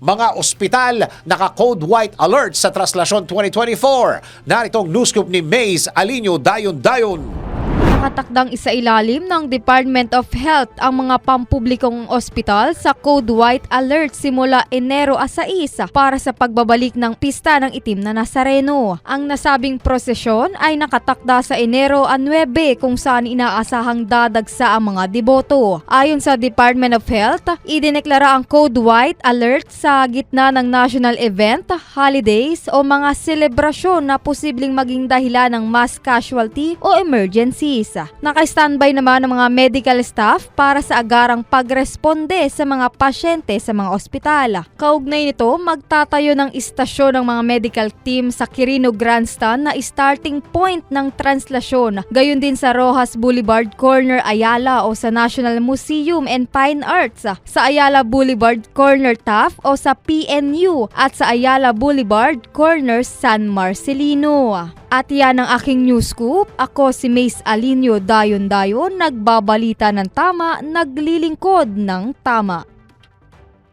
mga ospital naka-code white alert sa Traslasyon 2024. Naritong news scoop ni Maze Alinio Dayon Dayon. Nakatakdang isailalim ng Department of Health ang mga pampublikong ospital sa Code White Alert simula Enero 6 para sa pagbabalik ng pista ng itim na Nazareno. Ang nasabing prosesyon ay nakatakda sa Enero 9 kung saan inaasahang dadagsa ang mga deboto. Ayon sa Department of Health, idineklara ang Code White Alert sa gitna ng national event, holidays o mga selebrasyon na posibleng maging dahilan ng mass casualty o emergencies. Naka-standby naman ang mga medical staff para sa agarang pagresponde sa mga pasyente sa mga ospital. Kaugnay nito, magtatayo ng istasyon ng mga medical team sa Quirino Grandstand na starting point ng translasyon. Gayon din sa Rojas Boulevard Corner Ayala o sa National Museum and Fine Arts, sa Ayala Boulevard Corner Taft o sa PNU at sa Ayala Boulevard Corner San Marcelino. At yan ang aking news scoop. Ako si Mace Alinio Dayon Dayon, nagbabalita ng tama, naglilingkod ng tama.